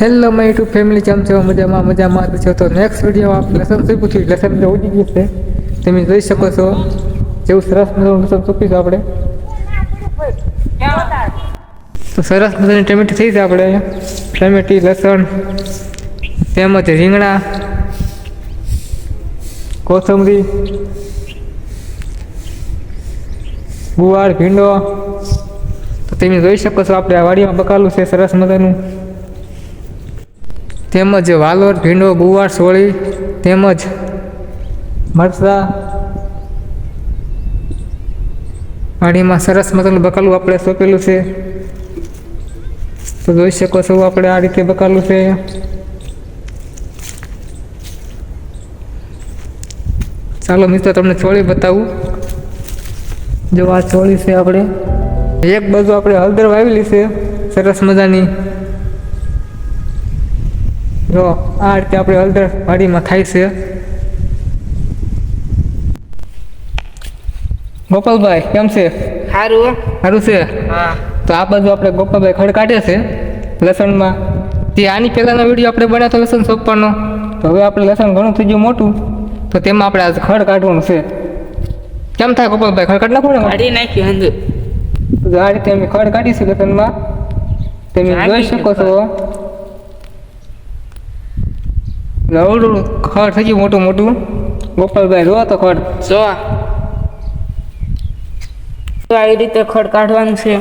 Hello my YouTube family કેમ છો? મજામાં મજામાં. તો છો તો નેક્સ્ટ વીડિયો આપ લસણ સૂપ્યું છું. લસણ તો ઉડી ગયું છે. તમે જોઈ શકો છો. જેવું સરસ મજાનું લસણ સૂપીશું આપણે. તો સરસ મજાની ટમેટી થઈ છે આપણે ટમેટી, લસણ, તેમજ રીંગણા, કોથમરી, ગુવાર, ભીંડો. તો તમે જોઈ શકો છો, આપણે આ વાડીમાં બકાલું છે સરસ મજાનું. તેમજ વાલોર, ભીંડો, ગુવાર, સોળી તેમજ મરચાં પાણીમાં સરસ મજાનું બકાલું આપણે સોંપેલું છે. તો જોઈ શકો છો આપણે આ રીતે બકાલું છે. ચાલો મિત્રો, તમને ચોળી બતાવું. જો આ ચોળી છે આપણે. એક બાજુ આપણે હળદર વાવેલી છે. સરસ મજાની. જો આ રીતે આપણે હળદર વાડીમાં થાય છે. ગોપાલભાઈ કેમ છે? સારું સારું છે? હા. તો આ બાજુ આપણે ગોપાલભાઈ ખડ કાઢે છે લસણમાં. તે આની પહેલાંનો વીડિયો આપણે બનાવતો લસણ સોંપવાનો. તો હવે આપણે લસણ ઘણું થઈ ગયું મોટું. તો તેમાં આપણે આજે ખડ કાઢવાનું છે. કેમ થાય ગોપાલભાઈ ખડ કાઢ નાખો ને? કાઢી નાખ્યું હંધુ આ રીતે અમે ખડ કાઢીશું લસણમાં. તમે જોઈ શકો છો. રવડું ખડ થઈ ગયું મોટું મોટું. ગોપાલભાઈ રો તો ખડ. જો આવી રીતે ખડ કાઢવાનું છે.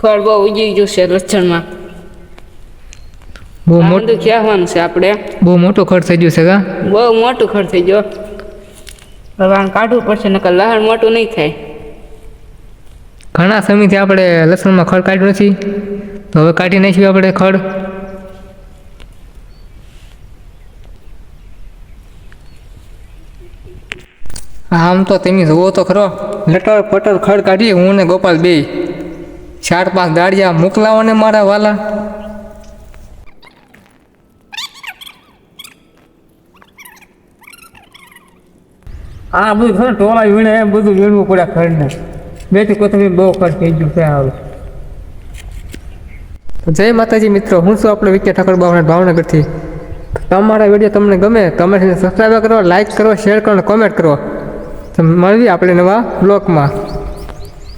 ખડ બહુ ઉજી ગયું છે લસણમાં બહુ મોટું કહેવાનું છે આપણે. બહુ મોટું ખડ થઈ ગયું છે કા? બહુ મોટું ખડ થઈ ગયો. ભગવાન કાઢવું પડશે નકર લહણ મોટું નહીં થાય. ઘણા સમયથી આપણે લસણમાં ખડ કાઢ્યું નથી. તો હવે કાઢી નાખ્યું આપણે ખડ. આમ તો તમે જુઓ તો ખરો. લટર પટર ખડ કાઢી હું ને ગોપાલ બે ચાર પાંચ દાડિયા મોકલાવો ને મારા વાલા. આ બધું ખરું ટોળા વીણે એમ બધું વીણવું પડે ખડને. બેઠી કોથમીર બહુ ખર્ચ થઈ ગયું હવે. તો જય માતાજી મિત્રો હું છું આપણે વિકે ઠાકોર બાવના ભાવનગરથી. તમારા વીડિયો તમને ગમે તમે સબસ્ક્રાઈબ કરો લાઈક કરો શેર કરો, અને કોમેન્ટ કરો. મળવી આપણે નવા બ્લોગમાં